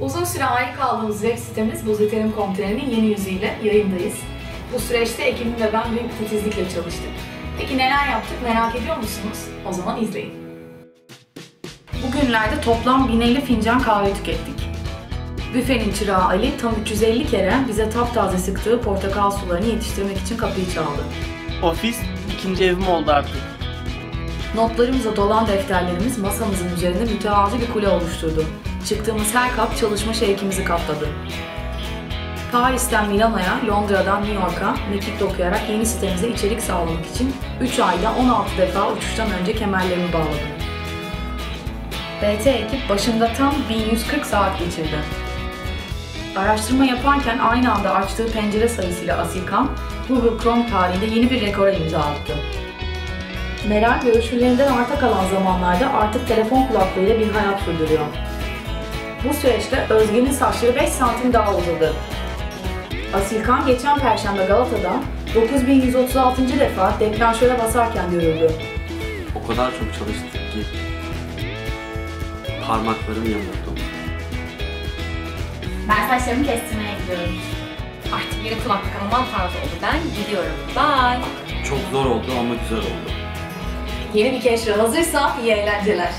Uzun süre ayrı kaldığımız web sitemiz buzeterim.com.tr'nin yeni yüzüyle yayındayız. Bu süreçte ekibim ve ben büyük titizlikle çalıştık. Peki neler yaptık merak ediyor musunuz? O zaman izleyin. Bugünlerde toplam 1050 fincan kahve tükettik. Büfenin çırağı Ali tam 350 kere bize taptaze sıktığı portakal sularını yetiştirmek için kapıyı çaldı. Ofis ikinci evim oldu artık. Notlarımıza dolan defterlerimiz masamızın üzerinde mütevazi bir kule oluşturdu. Çıktığımız her kap çalışma şevkimizi kapladı. Paris'ten Milano'ya, Londra'dan New York'a mekik okuyarak yeni sitemize içerik sağlamak için 3 ayda 16 defa uçuştan önce kemerlerimi bağladım. BT ekip başında tam 1140 saat geçirdi. Araştırma yaparken aynı anda açtığı pencere sayısıyla Asilkan, Google Chrome tarihinde yeni bir rekora imza attı. Meral görüşmelerinden arta kalan zamanlarda artık telefon kulaklığıyla bir hayat sürdürüyor. Bu süreçte Özge'nin saçları 5 santim daha uzadı. Asilkan geçen perşembe Galata'da 9136. defa deklanşöre basarken görüldü. O kadar çok çalıştık ki parmaklarım yamuldu. Ben saçlarımı kestirmeye gidiyorum. Artık yeni kulaklık almam tarzı oldu. Ben gidiyorum. Bye. Çok zor oldu ama güzel oldu. Yeni bir keşfe hazırsa iyi eğlenceler.